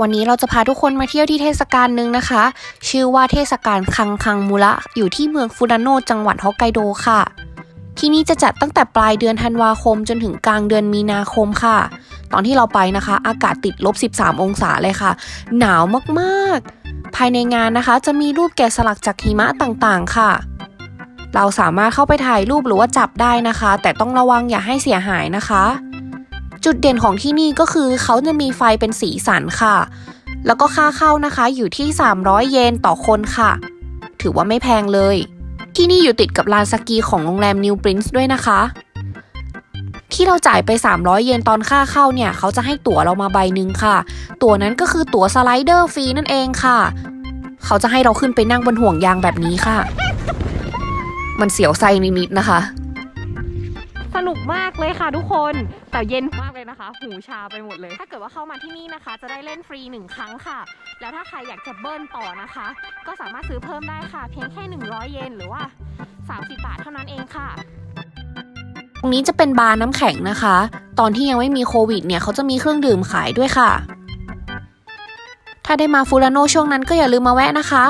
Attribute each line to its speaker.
Speaker 1: วันนี้เราจะพาทุกคนมาเที่ยวที่เทศกาลหนึ่งนะคะ ชื่อว่าเทศกาลคังคังมูระอยู่ที่เมืองฟูรานโนจังหวัดฮอกไกโดค่ะ ที่นี่จะจัดตั้งแต่ปลายเดือนธันวาคมจนถึงกลางเดือนมีนาคมค่ะ ตอนที่เราไปนะคะ อากาศติดลบ 13 องศาเลยค่ะ หนาวมากๆ ภายในงานนะคะ จะมีรูปแกะสลักจากหิมะต่างๆ ค่ะ เราสามารถเข้าไปถ่ายรูปหรือว่าจับได้นะคะ แต่ต้องระวังอย่าให้เสียหายนะคะ จุดเด่นของที่นี่ก็คือเขาจะมีไฟเป็นสีสันค่ะ แล้วก็ค่าเข้านะคะอยู่ที่ 300 เยนต่อคนค่ะ ถือว่าไม่แพงเลย ที่นี่อยู่ติดกับลานสกีของโรงแรมนิวปรินซ์ด้วยนะคะ ที่เราจ่ายไป 300 เยนตอนค่าเข้าเนี่ย เขาจะให้ตั๋วเรามาใบหนึ่งค่ะ ตั๋วนั้นก็คือตั๋วสไลเดอร์ฟรีนั่นเองค่ะ เขาจะให้เราขึ้นไปนั่งบนห่วงยางแบบนี้ค่ะ มันเสียวไส้นิดๆนะคะ
Speaker 2: สนุกมากเลยค่ะทุกคน แต่เย็นมากเลยนะคะ หูชาไปหมดเลย ถ้าเกิดว่าเข้ามาที่นี่นะคะ จะได้เล่นฟรีหนึ่งครั้งค่ะ แล้วถ้าใครอยากจะเบิ้ลต่อนะคะ ก็สามารถซื้อเพิ่มได้ค่ะ เพียงแค่ 100 เยนหรือว่า 30 บาทเท่านั้นเองค่ะ
Speaker 1: ตรงนี้จะเป็นบาร์น้ำแข็งนะคะ ตอนที่ยังไม่มีโควิดเนี่ยเขาจะมีเครื่องดื่มขายด้วยค่ะ ถ้าได้มาฟูรานโนช่วงนั้นก็อย่าลืมมาแวะนะคะ